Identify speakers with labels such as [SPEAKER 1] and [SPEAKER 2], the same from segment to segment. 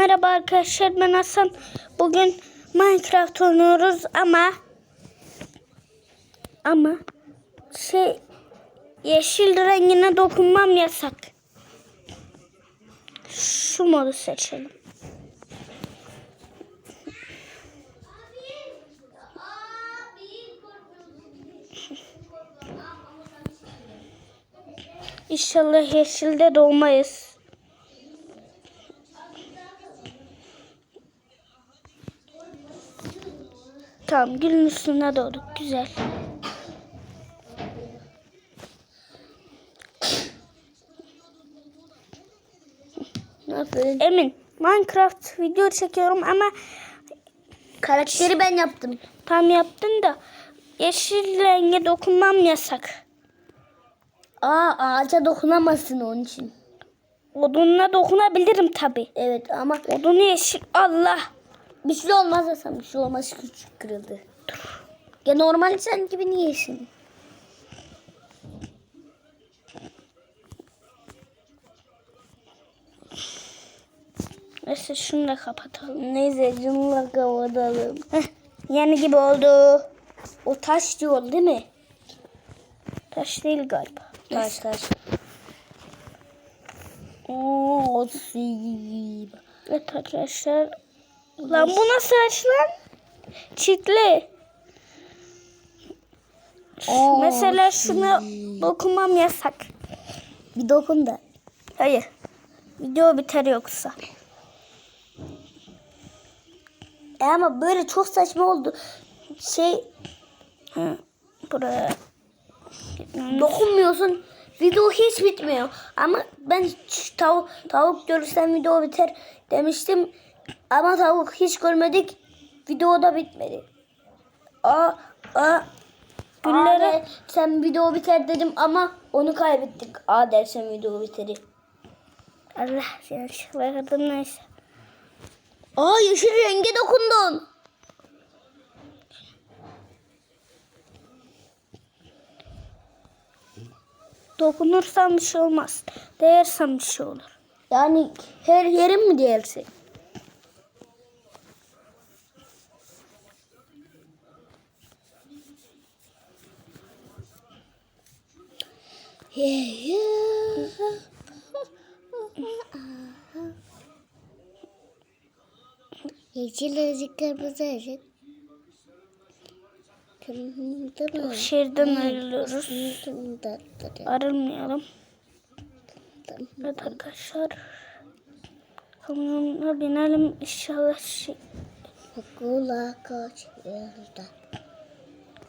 [SPEAKER 1] Merhaba arkadaşlar ben Hasan. Bugün Minecraft oynuyoruz ama ama şey yeşil rengine dokunmam yasak. Şu modu seçelim. İnşallah yeşilde dolmayız. Tamam gülün üstüne doğduk. Güzel.
[SPEAKER 2] Nasıl?
[SPEAKER 1] Emin Minecraft video çekiyorum ama
[SPEAKER 2] Karakteri ben yaptım.
[SPEAKER 1] tam yaptın da yeşil renge dokunmam yasak.
[SPEAKER 2] Aa ağaca dokunamazsın onun için.
[SPEAKER 1] Odununa dokunabilirim tabi.
[SPEAKER 2] Evet ama
[SPEAKER 1] Odunu yeşil. Allah.
[SPEAKER 2] Bir şey olmaz Hasan bir şey olmaz küçük kırıldı. Ya normal sen gibi niyesin?
[SPEAKER 1] Neyse şunu da kapatalım.
[SPEAKER 2] Neyse cımla kapatalım.
[SPEAKER 1] Heh, yeni gibi oldu.
[SPEAKER 2] O taş diyor değil mi?
[SPEAKER 1] Taş değil galiba.
[SPEAKER 2] Taş taş. Oo.
[SPEAKER 1] Evet arkadaşlar. Lan bu nasıl ağaç lan? Çitli.
[SPEAKER 2] Oo,
[SPEAKER 1] Mesela şuna dokunmam yasak.
[SPEAKER 2] Bir dokun da.
[SPEAKER 1] Hayır. Video biter yoksa.
[SPEAKER 2] E ama böyle çok saçma oldu. Şey
[SPEAKER 1] Hı. Buraya.
[SPEAKER 2] dokunmuyorsun. Video hiç bitmiyor. Ama ben tavuk, tavuk görürsem video biter demiştim. Ama tavuk hiç görmedik. Video da bitmedi. Aa, aa,
[SPEAKER 1] Güllere-
[SPEAKER 2] Aa, sen video biter dedim ama onu kaybettik. Aa dersen video biteri.
[SPEAKER 1] Allah yanlışlıkla kırdım neyse.
[SPEAKER 2] Aa yeşil renge dokundun.
[SPEAKER 1] Dokunursam bir şey olmaz. Değersem bir şey olur.
[SPEAKER 2] Yani her yerin mi diğersi? Yeşil ışık kırmızı ışık. Kırmızı mı?
[SPEAKER 1] Şehirden ayrılıyoruz. Ayrılmayalım. Evet arkadaşlar. Kamyonuna binelim inşallah şey,
[SPEAKER 2] Okula kaçıyordu.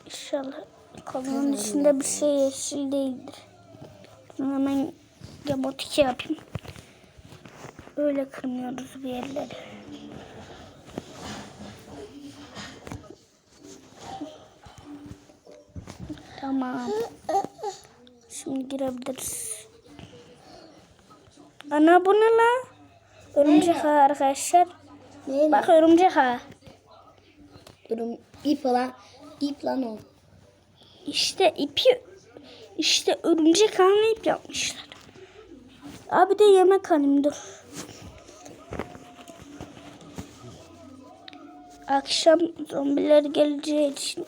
[SPEAKER 1] inşallah kamyonun içinde bir şey yeşil değildir. Şimdi hemen gemotiki yapayım. Öyle kırmıyoruz bir yerleri. Tamam. Şimdi girebiliriz. Ana bu ne la? Örümcek ağı arkadaşlar.
[SPEAKER 2] Ne?
[SPEAKER 1] Bak örümcek ağı.
[SPEAKER 2] Durum ip lan. ip lan o.
[SPEAKER 1] İşte ipi işte örümcek ip yapmışlar. Abi de yemek alayım dur. Akşam zombiler geleceği için.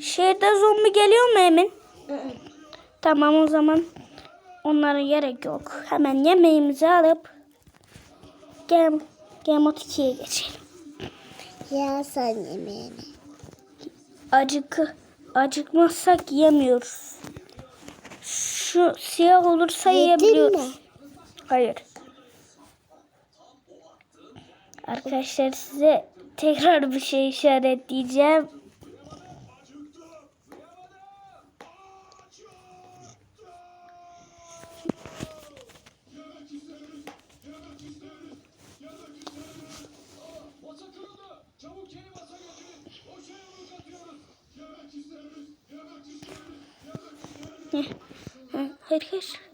[SPEAKER 1] Şehirde zombi geliyor mu Emin? Tamam o zaman onlara gerek yok. Hemen yemeğimizi alıp Game, Game Mode 2'ye geçelim.
[SPEAKER 2] Ya sen yemeğini.
[SPEAKER 1] Acıkı, acıkmazsak yemiyoruz. Şu siyah olursa yiyebiliyoruz. Hayır. Arkadaşlar size tekrar bir şey işaretleyeceğim. Heh, Hayır hayır.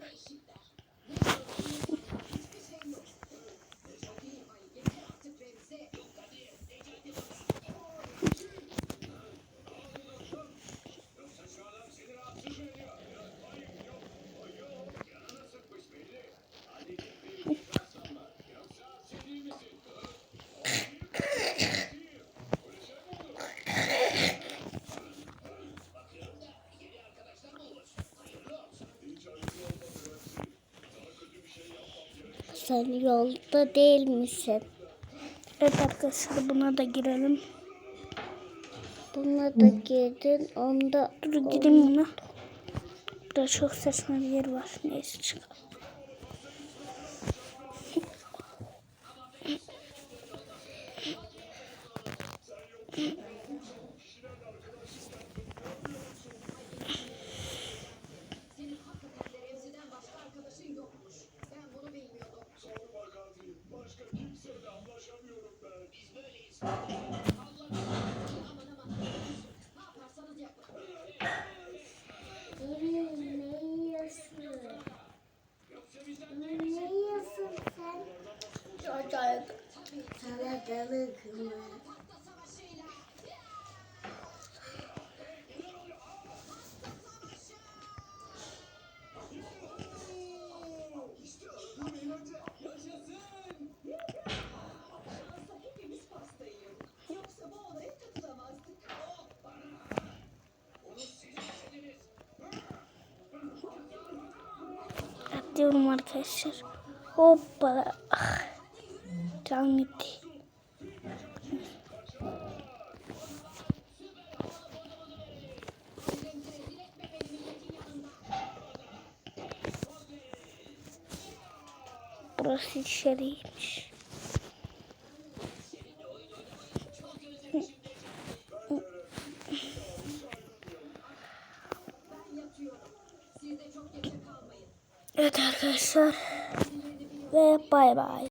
[SPEAKER 2] Sen yolda değil misin?
[SPEAKER 1] Evet arkadaşlar buna da girelim.
[SPEAKER 2] Buna da girdin. Onda
[SPEAKER 1] Dur gireyim buna. Burada çok saçma bir yer var. Neyse çıkalım.
[SPEAKER 2] Mı?
[SPEAKER 1] Atlıyorum arkadaşlar. Hoppa. Ah. Can gitti. Burası içeriymiş. Evet arkadaşlar. Ve bay bay.